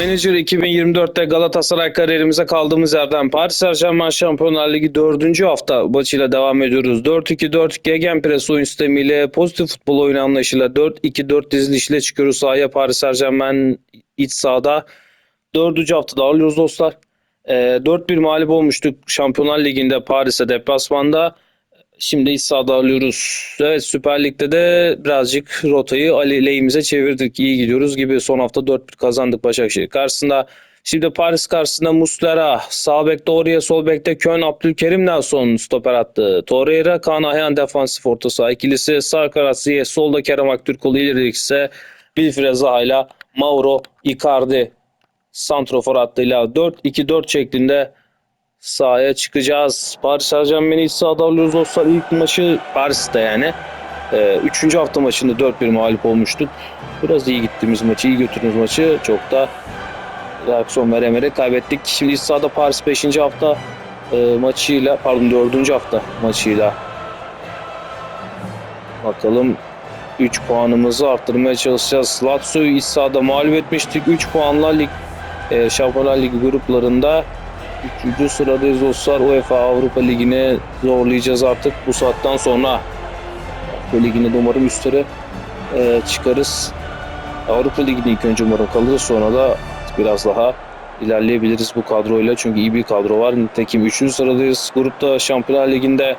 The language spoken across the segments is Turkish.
Manager 2024'te Galatasaray kariyerimize kaldığımız yerden Paris Saint-Germain Şampiyonlar Ligi 4. hafta maçıyla devam ediyoruz. 4-2-4 Gegenpress oyun sistemiyle pozitif futbol oyun anlayışıyla 4-2-4 dizilişle çıkıyoruz sahaya Paris Saint-Germain iç sahada. 4. haftada alıyoruz dostlar. Ee, 4-1 mağlup olmuştuk Şampiyonlar Ligi'nde Paris'e deplasmanda. Şimdi iç sahada alıyoruz. Evet Süper Lig'de de birazcık rotayı Ali lehimize çevirdik. İyi gidiyoruz gibi. Son hafta 4-1 kazandık Başakşehir karşısında. Şimdi Paris karşısında Muslera, sağ bekte oraya, sol bekte Kön, Abdülkerim Nelson stoper attı. Torreira, Kaan Ayhan defansif orta saha ikilisi, sağ kanat Ziyech, solda Kerem Aktürkoğlu ileri ise Wilfried Zaha Mauro Icardi santrofor hattıyla 4-2-4 şeklinde sahaya çıkacağız. Paris Saint-Germain'i iç sahada alıyoruz dostlar. İlk maçı Paris'te yani. Ee, üçüncü hafta maçında 4-1 mağlup olmuştuk. Biraz iyi gittiğimiz maçı, iyi götürdüğümüz maçı çok da reaksiyon veremere kaybettik. Şimdi iç sahada Paris 5. hafta e, maçıyla, pardon 4. hafta maçıyla bakalım 3 puanımızı arttırmaya çalışacağız. Lazio'yu iç sahada mağlup etmiştik. 3 puanla lig e, Şampiyonlar Ligi gruplarında Üçüncü sıradayız dostlar. UEFA Avrupa Ligi'ne zorlayacağız artık bu saatten sonra. Avrupa Ligi'ne de umarım üstlere e, çıkarız. Avrupa Ligi'ne ilk önce umarım kalırız. Sonra da biraz daha ilerleyebiliriz bu kadroyla. Çünkü iyi bir kadro var. Nitekim 3. sıradayız. Grupta Şampiyonlar Ligi'nde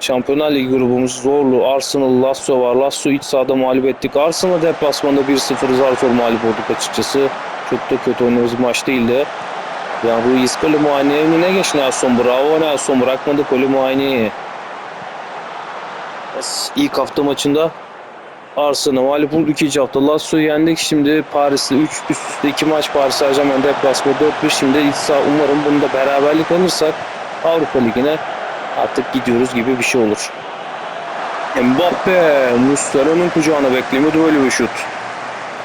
Şampiyonlar Ligi grubumuz zorlu. Arsenal, Lazio var. Lazio iç sahada mağlup ettik. Arsenal deplasmanda 1-0 zar zor mağlup olduk açıkçası. Çok da kötü oynadığımız maç değildi. Ya bu İskali muayeneye önüne geç Nelson. Bravo Nelson. Bırakmadı koli muayeneyi. İlk hafta maçında Arsenal mağlup olduk ikinci hafta. Lazio'yu yendik. Şimdi Paris'te 3 üst üste 2 maç Paris Saint-Germain deplasma 4-1. Şimdi iç saha umarım bunu da beraberlik alırsak Avrupa Ligi'ne artık gidiyoruz gibi bir şey olur. Mbappe Muslera'nın kucağına beklemiyordu böyle bir şut.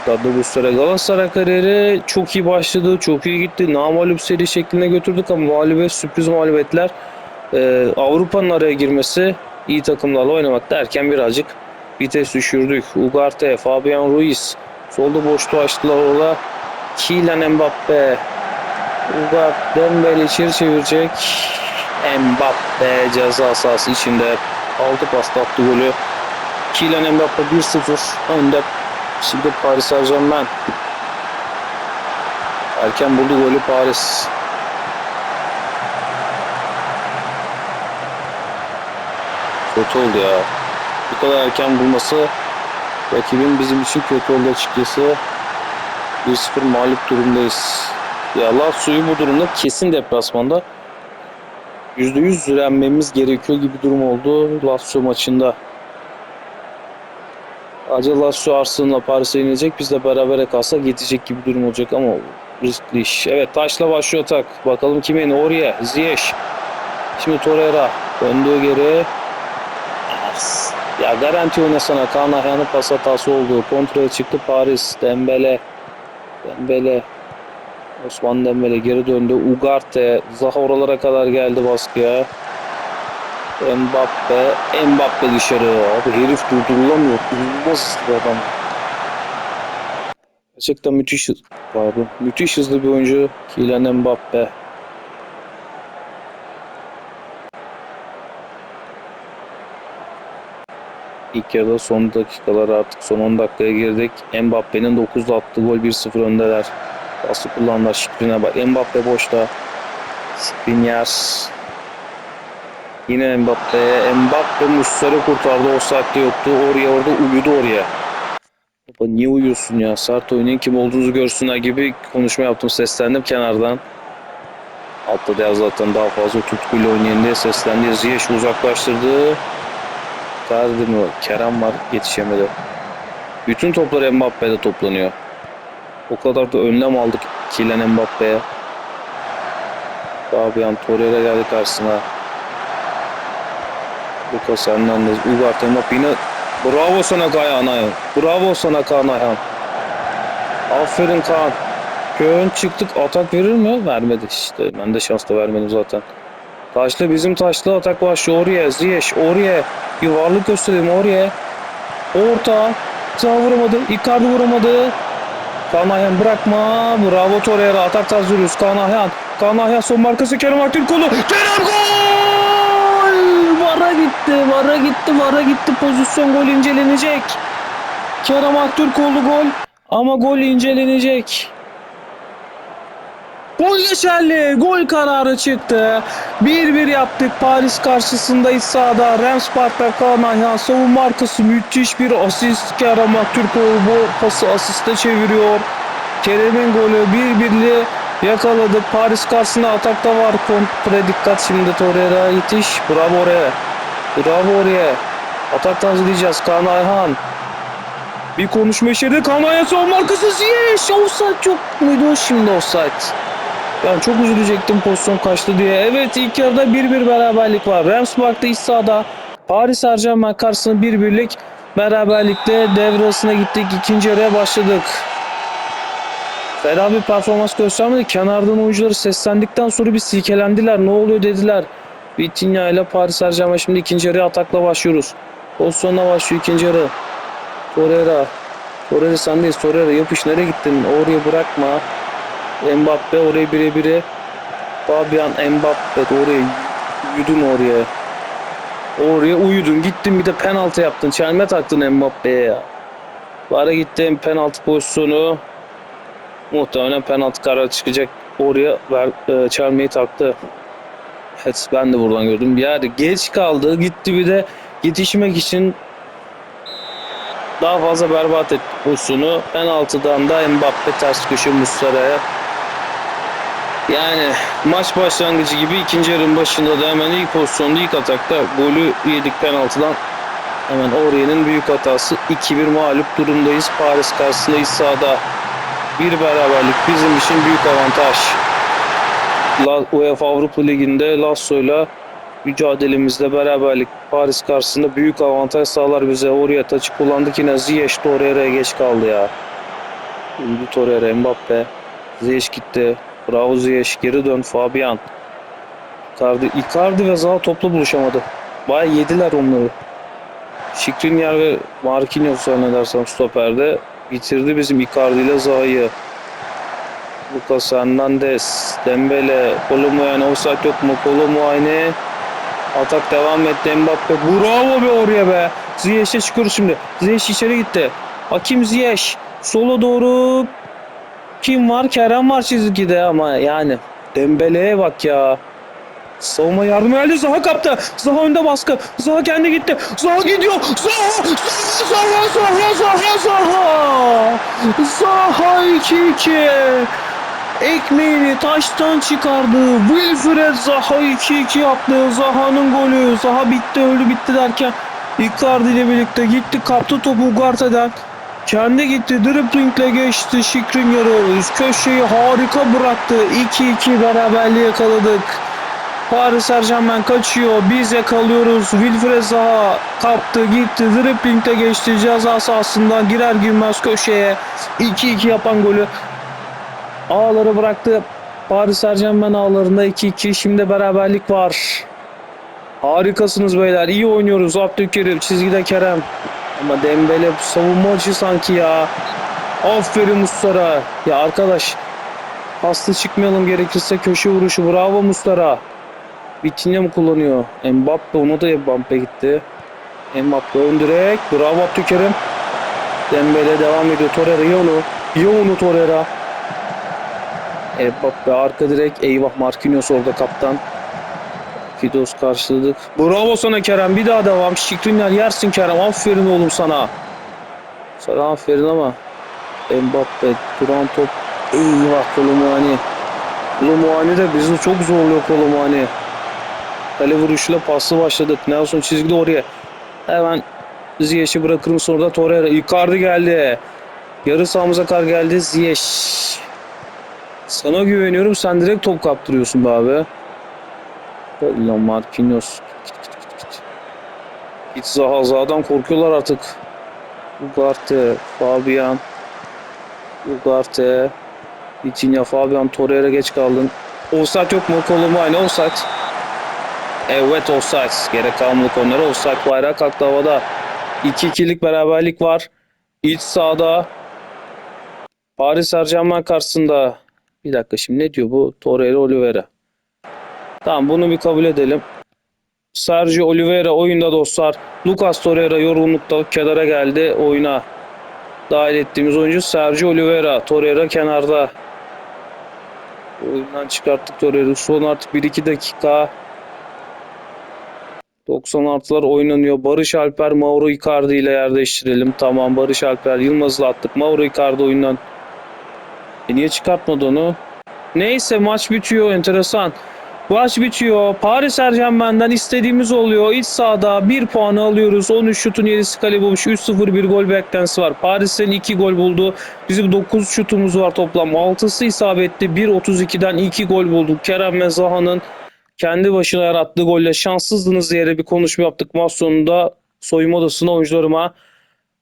Hatta Muslera Galatasaray kariyeri çok iyi başladı, çok iyi gitti. Namalup seri şeklinde götürdük ama mağlubiyet, sürpriz mağlubiyetler. Ee, Avrupa'nın araya girmesi, iyi takımlarla oynamak derken birazcık vites düşürdük. Ugarte, Fabian Ruiz. Solda boşluğu açtılar orada. Kylian Mbappe. Ugarte Dembele içeri çevirecek. Mbappe ceza sahası içinde aldı pasta attı golü. Kylian Mbappe 1-0 önde Şimdi Paris Saint Germain. Erken buldu golü Paris. Kötü oldu ya. Bu kadar erken bulması rakibin bizim için kötü oldu açıkçası. 1-0 mağlup durumdayız. Ya Lazio'yu bu durumda kesin deplasmanda %100 direnmemiz gerekiyor gibi durum oldu Lazio maçında. Acaba Lazio Arsenal'la Paris'e inecek. Biz de berabere kalsak yetecek gibi durum olacak ama riskli iş. Evet taşla başlıyor tak. Bakalım kime ne? Oraya. Ziyech. Şimdi Torreira. Döndüğü geri. Ya garanti oynasana. Kaan Ayhan'ın pas hatası oldu. Kontraya çıktı Paris. Dembele. Dembele. Osman Dembele geri döndü. Ugarte. Zaha oralara kadar geldi baskıya. Mbappe, Mbappe dışarı. Abi herif durdurulamıyor. İnanılmaz hızlı adam. Gerçekten müthiş hız- pardon. Müthiş hızlı bir oyuncu Kylian Mbappe. İlk yarıda son dakikalar artık son 10 dakikaya girdik. Mbappe'nin 9'da attığı gol 1-0 öndeler. Pası kullandılar. Şikrine bak. Mbappe boşta. Skriniar Yine Mbappe. Mbappe Muslera'yı kurtardı. O saatte yoktu. Oraya orada uyudu oraya. Baba niye uyuyorsun ya? Sert oynayın kim olduğunuzu görsünler gibi konuşma yaptım. Seslendim kenardan. Altta da zaten daha fazla tutkuyla oynayın diye seslendi. Ziyech uzaklaştırdı. Ferdi mi? Kerem var. Yetişemedi. Bütün toplar Mbappe'de toplanıyor. O kadar da önlem aldık Kylian Mbappe'ye. Fabian Torreira geldi karşısına. Lucas Hernandez, Ugarte Mbappe yine bravo sana Kaan Ayhan. Bravo sana Kaan Ayhan. Aferin Kaan. Köyün çıktık atak verir mi? Vermedi işte. Ben de şans da vermedim zaten. Taşlı bizim taşlı atak başlıyor oraya. Ziyech oraya. Bir varlık gösterelim oraya. Orta. Sağ vuramadı. Icardi vuramadı. Kaan Ayhan bırakma. Bravo Torreira. Atak hazırlıyoruz. Kaan Ayhan. Kaan Ayhan son markası Kerem Aktürkoğlu. Kerem gol! Gitti. Vara gitti. Vara gitti. Pozisyon gol incelenecek. Kerem Aktürkoğlu gol. Ama gol incelenecek. Gol geçerli. Gol kararı çıktı. 1-1 yaptık. Paris karşısında iç sahada. Rams Park'ta Kaan Ayhan savunma arkası müthiş bir asist. Kerem Aktürkoğlu bu pası asiste çeviriyor. Kerem'in golü 1-1'li yakaladı. Paris karşısında atakta var. Kontre dikkat şimdi Torreira yetiş. Bravo oraya. Bravo oraya. Ataktan izleyeceğiz. Kaan Ayhan. Bir konuşma içeride Kaan Ayhan savunma arkası Ziyech. Offside çok muydu o şimdi offside? Ben çok üzülecektim pozisyon kaçtı diye. Evet ilk yarıda 1-1 beraberlik var. Rams Park'ta iç sahada Paris Saint-Germain karşısında 1-1'lik beraberlikte devre arasına gittik. İkinci yarıya başladık. Fena bir performans göstermedi. Kenardan oyuncuları seslendikten sonra bir silkelendiler. Ne oluyor dediler. Vitinha ile Paris Saint-Germain şimdi ikinci yarıya atakla başlıyoruz. Pozisyonla başlıyor ikinci yarı. Torreira. Torreira sendeyiz. Torreira yapış nereye gittin? Oraya bırakma. Mbappe oraya bire bire. Fabian Mbappe oraya uyudun oraya. Oraya uyudun. Gittin bir de penaltı yaptın. Çelme taktın Mbappe'ye ya. Bari gittin penaltı pozisyonu. Muhtemelen penaltı kararı çıkacak. Oraya ver, e, çelmeyi taktı. Evet ben de buradan gördüm. Yer geç kaldı. Gitti bir de yetişmek için daha fazla berbat etti pozisyonu. Penaltıdan da Mbappe ters köşe Muslera'ya. Yani maç başlangıcı gibi ikinci yarının başında da hemen ilk pozisyonda ilk atakta golü yedik penaltıdan. Hemen Oriye'nin büyük hatası 2-1 mağlup durumdayız. Paris karşısında iç sahada bir beraberlik bizim için büyük avantaj. UEFA Avrupa Ligi'nde Lasso'yla mücadelemizde beraberlik Paris karşısında büyük avantaj sağlar bize. Oraya taçı kullandık yine Ziyech Torreira'ya geç kaldı ya. Uydu Torreira Mbappe. Ziyech gitti. Bravo Ziyech geri dön Fabian. Icardi, Icardi ve Zaha topla buluşamadı. Baya yediler onları. Skriniar ve Marquinhos zannedersem stoperde bitirdi bizim Icardi ile Zaha'yı. Lucas Hernandez, Dembele, Kolomuayne offside yok mu? Kolomuayne Atak devam etti Mbappe. Bravo be oraya be. Ziyech'e çıkıyoruz şimdi. Ziyech içeri gitti. Hakim Ziyech. Sola doğru kim var? Kerem var çizgide ama yani Dembele'ye bak ya. Savunma yardım geldi. Zaha kaptı. Zaha önde baskı. Zaha kendi gitti. Zaha gidiyor. Zaha! Zaha! Zaha! Zaha! Zaha! Zaha 2-2. Ekmeğini taştan çıkardı. Wilfred Zaha 2-2 yaptı. Zaha'nın golü. Zaha bitti öldü bitti derken Icardi ile birlikte gitti kaptı topu Ugarte'den. Kendi gitti driblingle geçti Skriniar'ı üst köşeyi harika bıraktı. 2-2 beraberliği yakaladık. Paris Saint-Germain kaçıyor. Biz yakalıyoruz. Wilfred Zaha kaptı gitti. Driblingle geçti. Ceza sahasından girer girmez köşeye. 2-2 yapan golü ağları bıraktı. Paris Saint-Germain ağlarında 2-2. Şimdi beraberlik var. Harikasınız beyler. İyi oynuyoruz. Abdülkerim çizgide Kerem. Ama Dembele savunmacı sanki ya. Aferin Mustara. Ya arkadaş hasta çıkmayalım gerekirse köşe vuruşu. Bravo Mustara. Vitinha mı kullanıyor? Mbappe ona da Mbappe gitti. Mbappe ön direk. Bravo Abdülkerim. Dembele devam ediyor. Torreira. İyi onu Torreira. Mbappe arka direk. Eyvah Marquinhos orada kaptan. Fidos karşıladık. Bravo sana Kerem. Bir daha devam. Şikrinler yersin Kerem. Aferin oğlum sana. Sana aferin ama. Mbappe duran top. Eyvah Kolomani. Kolomani de bizi çok zorluyor Kolomani. Kale vuruşuyla paslı başladık. Nelson çizgide oraya. Hemen Ziyech'i bırakır mısın orada Torreira. Icardi geldi. Yarı sahamıza kar geldi. Ziyech. Sana güveniyorum. Sen direkt top kaptırıyorsun be abi. Ulan Marquinhos. Git, git, Zaha. Zaha'dan korkuyorlar artık. Ugarte. Fabian. Ugarte. Vitinha. Fabian. Torreira geç kaldın. Offside yok mu? Kolumu aynı offside. Evet offside. Gerek kalmadı onlara. Offside bayrağı kalktı havada. 2-2'lik beraberlik var. İç sahada Paris Saint-Germain karşısında bir dakika şimdi ne diyor bu? Torreira Oliveira. Tamam bunu bir kabul edelim. Sergio Oliveira oyunda dostlar. Lucas Torreira yorgunlukta kenara geldi oyuna. Dahil ettiğimiz oyuncu Sergio Oliveira. Torreira kenarda. Oyundan çıkarttık Torreira'yı. Son artık 1-2 dakika. 96'lar oynanıyor. Barış Alper, Mauro Icardi ile yer değiştirelim. Tamam Barış Alper Yılmaz'la attık. Mauro Icardi oyundan. E niye çıkartmadı onu? Neyse maç bitiyor. Enteresan. Maç bitiyor. Paris Saint-Germain'den istediğimiz oluyor. İç sahada 1 puanı alıyoruz. 13 şutun 7'si kale bulmuş. 3-0 bir gol beklentisi var. Paris'in 2 gol buldu. Bizim 9 şutumuz var toplam. 6'sı isabetli. 1-32'den 2 gol bulduk. Kerem ve Zaha'nın kendi başına yarattığı golle şanssızdınız diye bir konuşma yaptık. Maç sonunda soyunma odasına oyuncularıma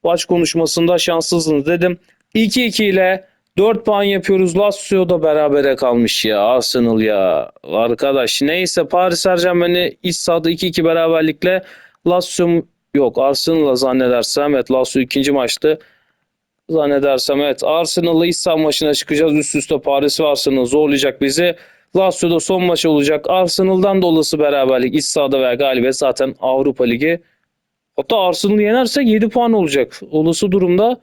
maç konuşmasında şanssızdınız dedim. 2-2 ile 4 puan yapıyoruz. Lazio da berabere kalmış ya. Arsenal ya. Arkadaş neyse Paris Saint-Germain'i iç sahada 2-2 beraberlikle Lazio yok Arsenal'la zannedersem evet Lazio ikinci maçtı. Zannedersem evet Arsenal'la iç saha maçına çıkacağız. Üst üste Paris ve Arsenal zorlayacak bizi. Lazio'da son maç olacak. Arsenal'dan da olası beraberlik iç sahada veya galibiyet zaten Avrupa Ligi. Hatta Arsenal'ı yenersek 7 puan olacak. Olası durumda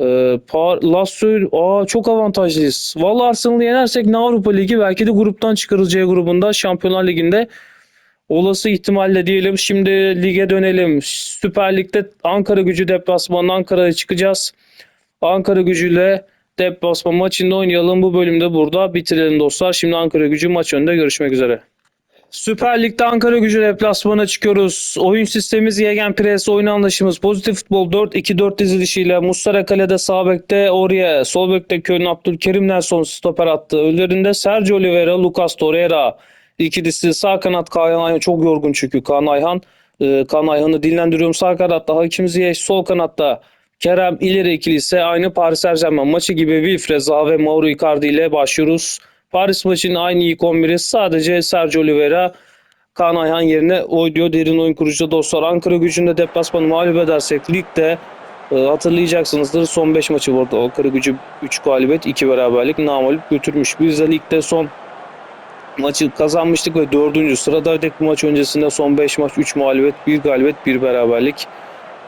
e, Pa- Lazio aa, çok avantajlıyız. Vallahi Arsenal'ı yenersek ne Avrupa Ligi belki de gruptan çıkarılacağı grubunda Şampiyonlar Ligi'nde olası ihtimalle diyelim. Şimdi lige dönelim. Süper Lig'de Ankara gücü deplasmanına Ankara'ya çıkacağız. Ankara gücüyle deplasman maçında oynayalım. Bu bölümde burada bitirelim dostlar. Şimdi Ankara gücü maç önünde görüşmek üzere. Süper Lig'de Ankara gücü deplasmana çıkıyoruz. Oyun sistemimiz Yegen Pres, oyun anlaşımız pozitif futbol 4-2-4 dizilişiyle Mustara kalede sağ bekte Oriye, sol bekte Köln Abdülkerim Nelson stoper attı. Önlerinde Sergio Oliveira, Lucas Torreira ikilisi sağ kanat Kaan Ayhan çok yorgun çünkü Kaan Ayhan. Ee, Kaan Ayhan'ı dinlendiriyorum sağ kanatta Hakim Ziyech, sol kanatta Kerem ileri ikilisi aynı Paris Saint-Germain maçı gibi Wilfred Zaha ve Mauro Icardi ile başlıyoruz. Paris maçının aynı ilk 11'i sadece Sergio Oliveira Kaan Ayhan yerine oynuyor. Derin oyun kurucu dostlar. Ankara gücünde deplasmanı mağlup edersek ligde e, hatırlayacaksınızdır. Son 5 maçı vardı. Ankara gücü 3 galibiyet 2 beraberlik namalip götürmüş. Biz de ligde son maçı kazanmıştık ve 4. sıradaydık. Bu maç öncesinde son 5 maç 3 mağlubiyet 1 galibiyet 1 beraberlik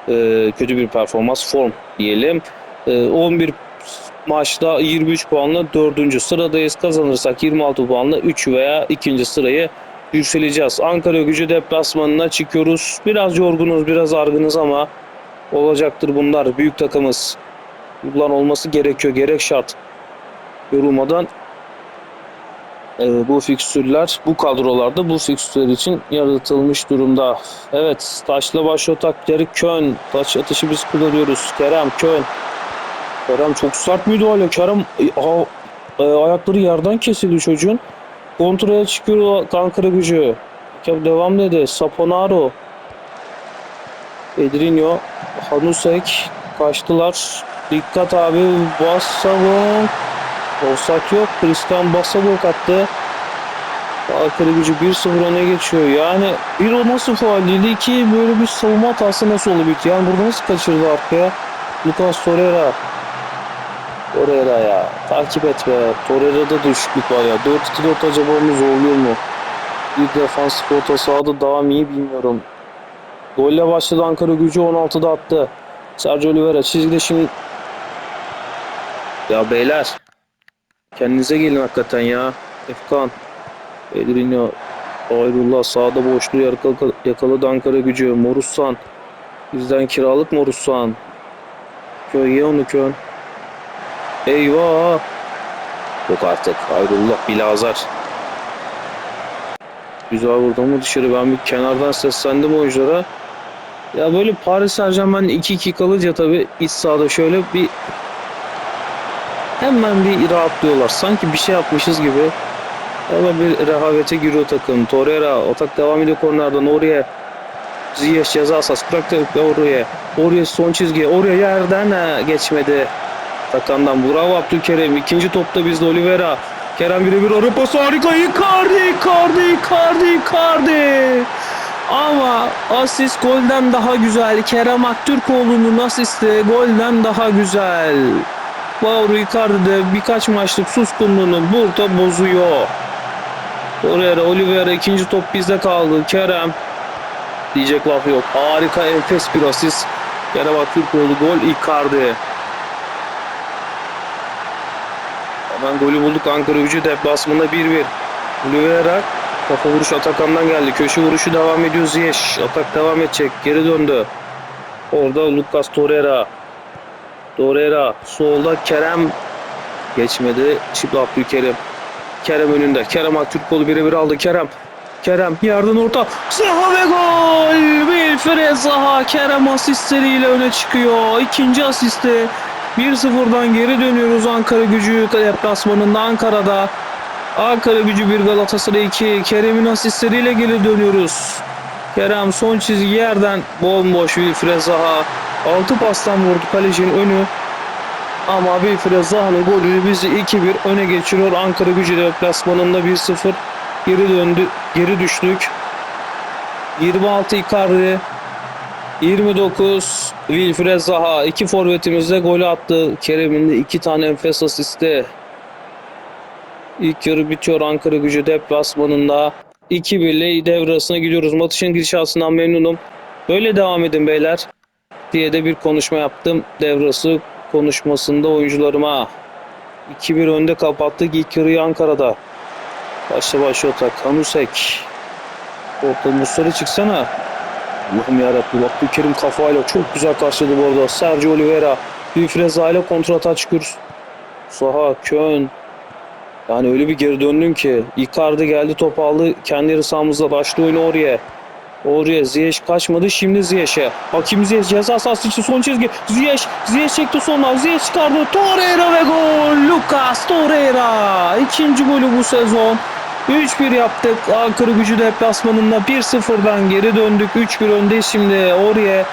e, kötü bir performans form diyelim. E, 11 maçta 23 puanla 4. sıradayız. Kazanırsak 26 puanla 3 veya 2. sırayı yükseleceğiz. Ankara gücü deplasmanına çıkıyoruz. Biraz yorgunuz, biraz argınız ama olacaktır bunlar. Büyük takımız. Bunlar olması gerekiyor. Gerek şart. Yorulmadan e, bu fikstürler, bu kadrolarda bu fikstürler için yaratılmış durumda. Evet, taşla başlıyor takları Kön. Taç atışı biz kullanıyoruz. Kerem, Kön. Kerem çok sert müdahale. Kerem e, a- e, ayakları yerden kesildi çocuğun. Kontraya çıkıyor Ankara gücü. Devam dedi. Saponaro. Edrinho. Hanusek. Kaçtılar. Dikkat abi. Bassavon. Offside yok. Christian Bassavok attı. Ankara gücü 1-0 öne geçiyor. Yani bir o nasıl faal değil. iki böyle bir savunma hatası nasıl olabilir? Yani burada nasıl kaçırdı arkaya? Lucas Torreira. Torreira ya. Takip et be. Torreira'da düşüklük var ya. 4-2-4 acaba onu zorluyor mu? Bir defans orta sahada daha mı iyi bilmiyorum. Golle başladı Ankara gücü 16'da attı. Sergio Oliveira çizgide şimdi... Ya beyler. Kendinize gelin hakikaten ya. Efkan. Edrinho. Ayrullah sağda boşluğu yakaladı, Ankara gücü. Morussan. Bizden kiralık Morussan. Kön ye onu Kön. Eyvah. Yok artık. Ayrullah Bilazar. Güzel vurdu mu dışarı ben bir kenardan seslendim oyunculara. Ya böyle Paris Saint-Germain 2-2 kalınca tabii iç sahada şöyle bir hemen bir rahatlıyorlar. Sanki bir şey yapmışız gibi. Hemen bir rehavete giriyor takım. Torreira atak devam ediyor kornerden oraya. Ziyech ceza sahası bıraktı oraya. Oraya son çizgi. Oraya yerden ha, geçmedi. Takandan bravo Abdülkerim. İkinci topta bizde Oliveira. Kerem birebir ara pası harika. Icardi, Icardi, Icardi, Icardi. Ama asist golden daha güzel. Kerem Aktürkoğlu'nun asisti golden daha güzel. Mauro Icardi de birkaç maçlık suskunluğunu burada bozuyor. Torreira, Oliveira ikinci top bizde kaldı. Kerem diyecek laf yok. Harika enfes bir asist. Kerem Aktürkoğlu gol Icardi. Hemen golü bulduk Ankara gücü deplasmanda 1-1. Oliveira kafa vuruş Atakan'dan geldi. Köşe vuruşu devam ediyor Ziyech. Atak devam edecek. Geri döndü. Orada Lucas Torreira. Torreira solda Kerem geçmedi. Çift Abdülkerim. Kerem önünde. Kerem Aktürkoğlu birebir aldı. Kerem. Kerem yerden orta. Zaha ve gol. Wilfred Zaha Kerem asistleriyle öne çıkıyor. İkinci asisti. 1-0'dan geri dönüyoruz Ankara gücü deplasmanında Ankara'da. Ankara gücü 1 Galatasaray 2. Kerem'in asistleriyle geri dönüyoruz. Kerem son çizgi yerden bomboş Wilfred Zaha. 6 pastan vurdu kalecinin önü. Ama Wilfred Zaha'nın golü bizi 2-1 öne geçiriyor. Ankara gücü deplasmanında 1-0 geri döndü. Geri düştük. 26 Icardi 29 Wilfred Zaha iki forvetimiz de golü attı. Kerem'in de iki tane enfes asisti. İlk yarı bitiyor Ankara gücü deplasmanında. 2-1 ile devre arasına gidiyoruz. Maçın gidişatından memnunum. Böyle devam edin beyler diye de bir konuşma yaptım. Devre arası konuşmasında oyuncularıma. 2-1 önde kapattık ilk yarıyı Ankara'da. Başla başla atak. Hanusek. Orta Muslera çıksana. Allah'ım yarabbim. Abdülkerim kafayla çok güzel karşıladı bu arada. Sergio Oliveira. Zaha ile kontrata çıkıyoruz. Saha, Kön. Yani öyle bir geri döndün ki. Icardi geldi top aldı. Kendi yarı sahamızda başlı oyunu oraya. Oraya Ziyech kaçmadı. Şimdi Ziyech'e. Hakim Ziyech ceza sahası için son çizgi. Ziyech. Ziyech çekti sonuna. Ziyech çıkardı. Torreira ve gol. Lucas Torreira. İkinci golü bu sezon. 3-1 yaptık. Ankara gücü deplasmanında 1-0'dan geri döndük. 3-1 öndeyiz şimdi. Oraya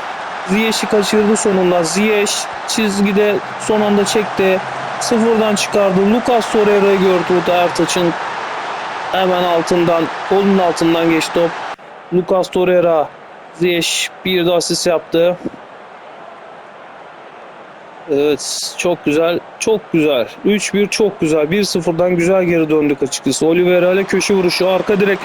Ziyech'i kaçırdı sonunda. Ziyech çizgide son anda çekti. Sıfırdan çıkardı. Lucas Torreira'yı gördü. Ertaç'ın hemen altından, kolunun altından geçti top. Lucas Torreira Ziyech bir de asist yaptı. Evet çok güzel çok güzel. 3-1 çok güzel. 1-0'dan güzel geri döndük açıkçası. Oliveira ile köşe vuruşu arka direk.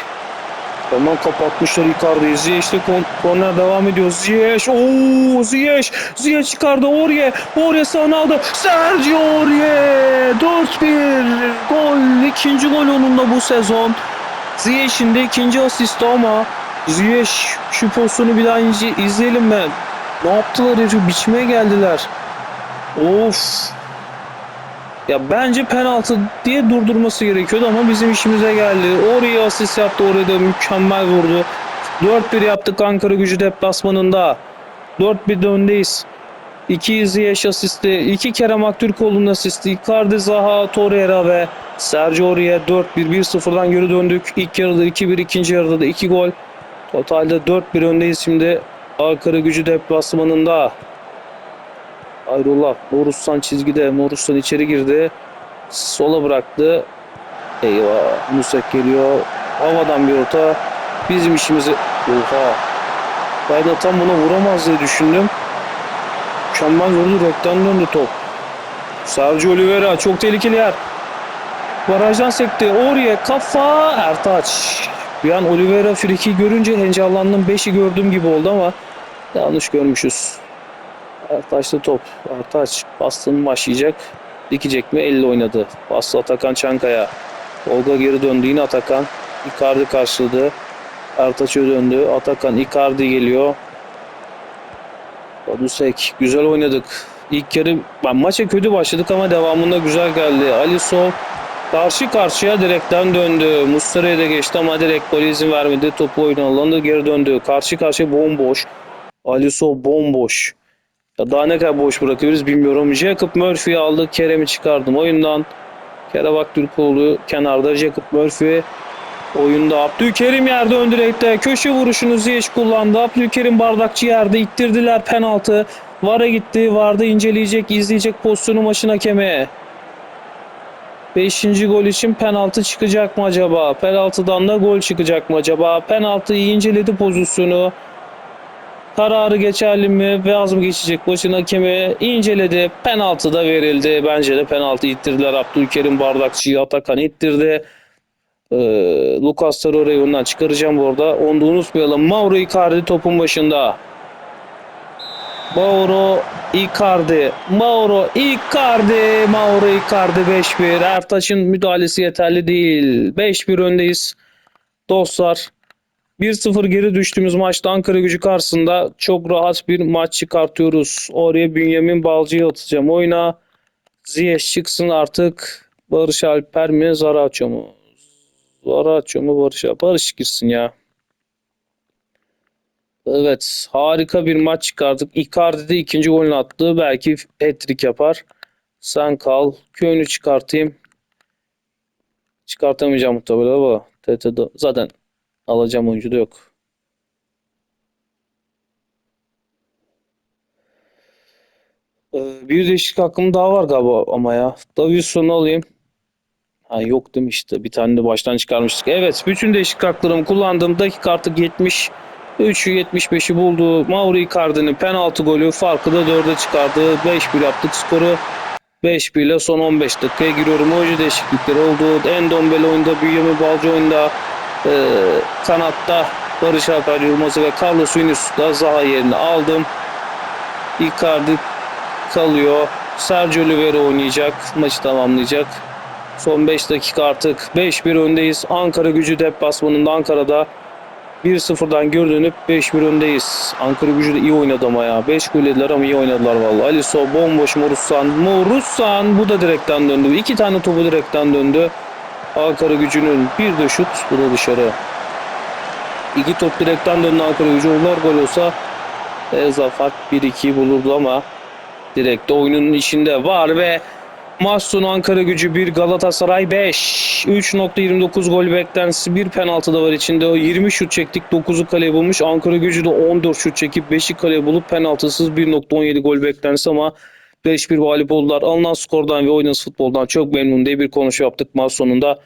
Hemen kapatmışlar Icardi'yi Ziyech'te korner devam ediyor. Ziyech ooo Ziyech. Ziyech çıkardı Orye. Orye sağına aldı. Sergio Orye 4-1 gol ikinci gol onun da bu sezon. Ziyech'in de ikinci asisti ama Ziyech şu pozisyonu bir daha izleyelim mi? Ne yaptılar herifi biçmeye geldiler. Of. Ya bence penaltı diye durdurması gerekiyordu ama bizim işimize geldi. Oraya asist yaptı oraya da mükemmel vurdu. 4-1 yaptık Ankara gücü deplasmanında. 4-1 öndeyiz. 2 Ziyech asisti, 2 Kerem Aktürkoğlu'nun asisti, Icardi, Zaha, Torreira ve Sergio Aurier 4-1 1-0'dan geri döndük. İlk yarıda 2-1, ikinci yarıda da 2 gol. Totalde 4-1 öndeyiz şimdi. Ankara gücü deplasmanında. Ayrullah, Morussan çizgide. Morussan içeri girdi. Sola bıraktı. Eyvah, Musek geliyor. Havadan bir orta. Bizim işimizi... Oha. De tam buna vuramaz diye düşündüm. Mükemmel vurdu. Rekten döndü top. Sergio Oliveira çok tehlikeli yer. Barajdan sekti. Oraya kafa Ertaç. Bir an Oliveira friki görünce heyecanlandım. 5'i gördüğüm gibi oldu ama yanlış görmüşüz. Ertaç'ta top. Ertaç bastın başlayacak. Dikecek mi? Elle oynadı. Bastı Atakan Çankaya. Olga geri döndü. Yine Atakan. Icardi karşıladı. Ertaç'a döndü. Atakan Icardi geliyor. Badusek. Güzel oynadık. İlk yarı ben maça kötü başladık ama devamında güzel geldi. Ali Sol karşı karşıya direkten döndü. Muslera'ya da geçti ama direkt gol izin vermedi. Topu oyun alanında geri döndü. Karşı karşıya bomboş. Ali Sol bomboş. Ya daha ne kadar boş bırakıyoruz bilmiyorum. Jacob Murphy'yi aldı. Kerem'i çıkardım oyundan. Kerem Aktürkoğlu kenarda. Jacob Murphy oyunda. Abdülkerim yerde ön direkte. Köşe vuruşunu Ziyech kullandı. Abdülkerim bardakçı yerde. ittirdiler penaltı. VAR'a gitti. VAR'da inceleyecek, izleyecek pozisyonu maçın hakemi. Beşinci gol için penaltı çıkacak mı acaba? Penaltıdan da gol çıkacak mı acaba? Penaltıyı inceledi pozisyonu. Kararı geçerli mi? Beyaz mı geçecek? Başın hakemi inceledi. Penaltı da verildi. Bence de penaltı ittirdiler. Abdülkerim Bardakçı'yı Atakan ittirdi. Ee, Lucas Torreira'yı ondan çıkaracağım bu arada. Onu da unutmayalım. Mauro Icardi topun başında. Mauro Icardi. Mauro Icardi. Mauro Icardi 5-1. Ertaş'ın müdahalesi yeterli değil. 5-1 öndeyiz. Dostlar 1-0 geri düştüğümüz maçta Ankara gücü karşısında çok rahat bir maç çıkartıyoruz. Oraya Bünyamin Balcı'yı atacağım oyuna. Ziyech çıksın artık. Barış Alper mi Zaraço mu? Zaraço mu Barış Alper? Barış girsin ya. Evet harika bir maç çıkardık. Icardi de ikinci golünü attı. Belki hat-trick yapar. Sen kal. Köyünü çıkartayım. Çıkartamayacağım muhtemelen ama zaten alacağım oyuncu da yok. Ee, bir değişiklik hakkım daha var galiba ama ya. Davidson'u alayım. Ha yok demişti. Bir tane de baştan çıkarmıştık. Evet bütün değişiklik haklarımı kullandım. Dakika artık 70. 3'ü 75'i buldu. Mauro Icardi'nin penaltı golü farkı da 4'e çıkardı. 5-1 yaptık skoru. 5-1 ile son 15 dakikaya giriyorum. Oyuncu değişiklikleri oldu. Endombele oyunda, Bünyamin Balcı oyunda. Ee, kanatta Barış Alper Yılmaz'ı ve Carlos Vinicius'u da Zaha yerine aldım. Icardi kalıyor. Sergio Oliveira oynayacak. Maçı tamamlayacak. Son 5 dakika artık. 5-1 öndeyiz. Ankara gücü deplasmanında Ankara'da 1-0'dan geri dönüp 5-1 öndeyiz. Ankara gücü de iyi oynadı ama ya. 5 gol yediler ama iyi oynadılar vallahi. Aliso bomboş Morussan. Morussan bu da direkten döndü. İki tane topu direkten döndü. Ankara gücünün bir de şut. Bu dışarı. İki top direkten döndü Ankara gücü. Onlar gol olsa e, zafer 1-2 bulurdu ama direkte oyunun içinde var ve maç sonu Ankara gücü 1 Galatasaray 5 3.29 gol beklentisi bir penaltı da var içinde o 20 şut çektik 9'u kaleye bulmuş Ankara gücü de 14 şut çekip 5'i kaleye bulup penaltısız 1.17 gol beklentisi ama 5-1 galip oldular. Alınan skordan ve oynanış futboldan çok memnun diye bir konuşma yaptık maç sonunda.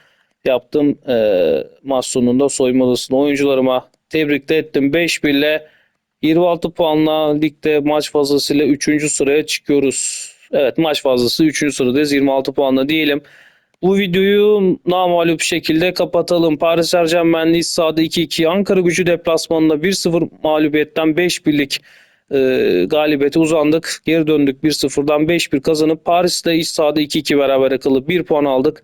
Yaptım eee maç sonunda soyunma odasında oyuncularıma tebrik de ettim. 5-1 ile 26 puanla ligde maç fazlasıyla 3. sıraya çıkıyoruz. Evet maç fazlası 3. sıradayız 26 puanla diyelim. Bu videoyu namalup şekilde kapatalım. Paris Saint Germain iç sahada 2-2 Ankara gücü deplasmanında 1-0 mağlubiyetten 5 birlik e, galibiyete uzandık. Geri döndük 1-0'dan 5-1 kazanıp Paris'te iç sahada 2-2 beraber kalıp 1 puan aldık.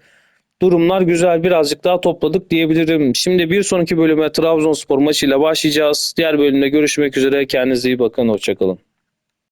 Durumlar güzel birazcık daha topladık diyebilirim. Şimdi bir sonraki bölüme Trabzonspor maçıyla başlayacağız. Diğer bölümde görüşmek üzere. Kendinize iyi bakın. Hoşçakalın.